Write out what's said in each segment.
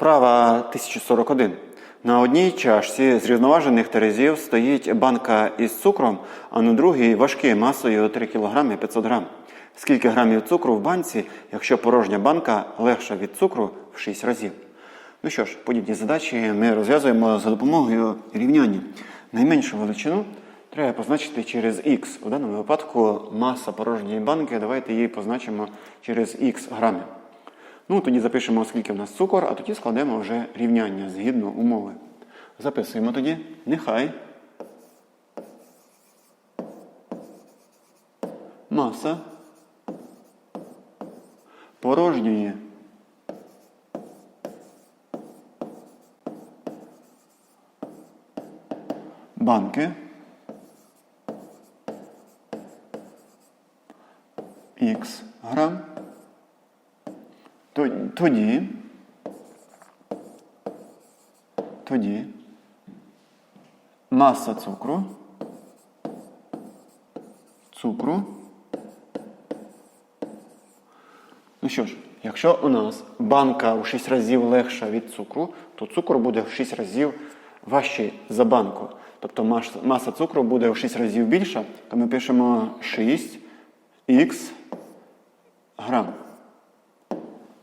Вправа 1041. На одній чашці з рівноважених терезів стоїть банка із цукром, а на другій важкий масою 3 кг 500 г. Скільки грамів цукру в банці, якщо порожня банка легша від цукру в 6 разів? Ну що ж, подібні задачі ми розв'язуємо за допомогою рівняння. Найменшу величину треба позначити через х. У даному випадку маса порожньої банки, давайте її позначимо через х грамів. Ну, тоді запишемо, скільки в нас цукор, а тоді складемо вже рівняння згідно умови. Записуємо тоді. Нехай маса порожньої банки х грам. То- Тоді, тоді маса цукру, цукру. Ну що ж, якщо у нас банка у 6 разів легша від цукру, то цукор буде в 6 разів важчий за банку. Тобто маса цукру буде в 6 разів більша, то ми пишемо 6х грам.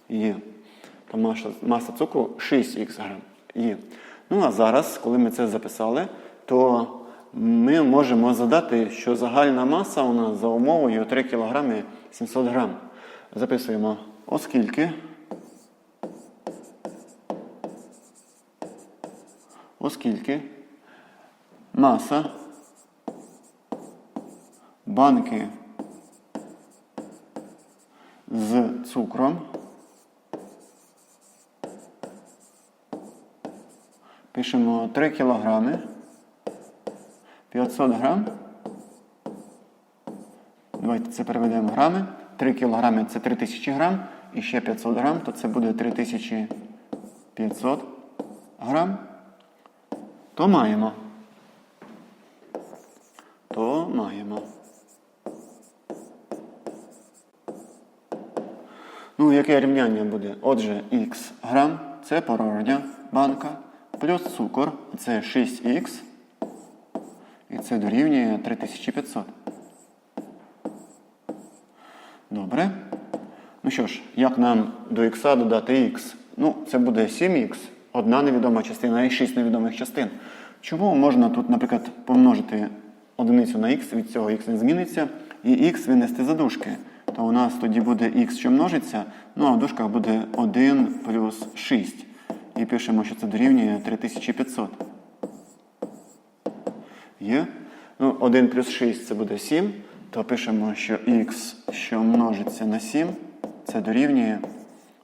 Є. То маса, маса цукру 6х грам. Є. Ну а зараз, коли ми це записали, то ми можемо задати, що загальна маса у нас за умовою 3 кг 700 грам. Записуємо, оскільки. Оскільки маса банки з цукром. Пишемо 3 кілограми, 500 грам. Давайте це переведемо в грами. 3 кілограми це 3000 грам. І ще 500 грам, то це буде 3500 грам. То маємо. То маємо. Ну, яке рівняння буде? Отже, х грам це порожня банка, плюс цукор це 6х. І це дорівнює 3500. Добре. Ну що ж, як нам до х додати х? Ну, це буде 7х, одна невідома частина і 6 невідомих частин. Чому можна тут, наприклад, помножити одиницю на х, від цього х не зміниться, і х винести за дужки? То у нас тоді буде х, що множиться, ну а в дужках буде 1 плюс 6. Пишемо, що це дорівнює 3500. Є? Ну, 1 плюс 6 це буде 7, то пишемо, що х, що множиться на 7, це дорівнює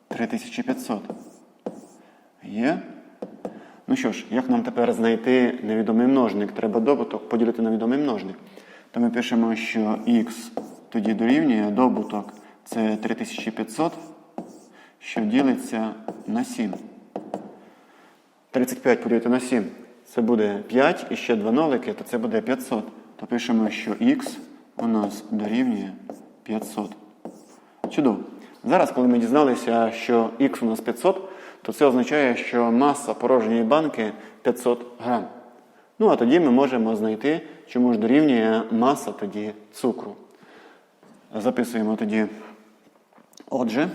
3500. Є? Ну що ж, як нам тепер знайти невідомий множник? Треба добуток поділити на відомий множник. То ми пишемо, що х тоді дорівнює добуток це 3500, що ділиться на 7. 35 поділити на 7 це буде 5 і ще 2 нолики, то це буде 500. То пишемо, що х у нас дорівнює 500. Чудово. Зараз, коли ми дізналися, що х у нас 500, то це означає, що маса порожньої банки 500 грам. Ну, а тоді ми можемо знайти, чому ж дорівнює маса тоді цукру. Записуємо тоді. Отже,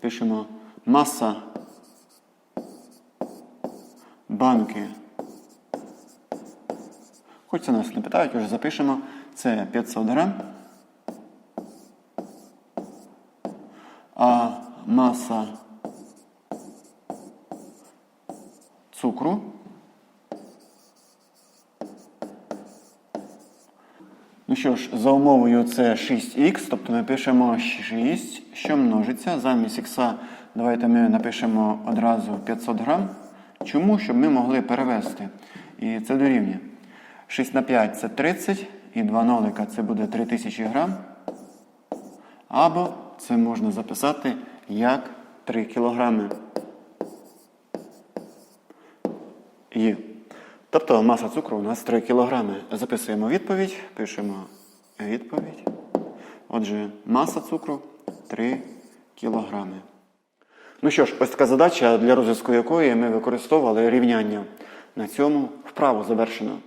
пишемо маса банки. Хоч це нас не питають, вже запишемо. Це 500 грам. А маса цукру Ну що ж, за умовою це 6х, тобто ми пишемо 6, що множиться. Замість х давайте ми напишемо одразу 500 грам. Чому? Щоб ми могли перевести. І це дорівнює. 6 на 5 це 30, і 2 нолика це буде 3000 грам. Або це можна записати як 3 кілограми. Є. Тобто маса цукру у нас 3 кг. Записуємо відповідь, пишемо відповідь. Отже, маса цукру 3 кг. Ну що ж, ось така задача, для розв'язку якої ми використовували рівняння. На цьому вправу завершено.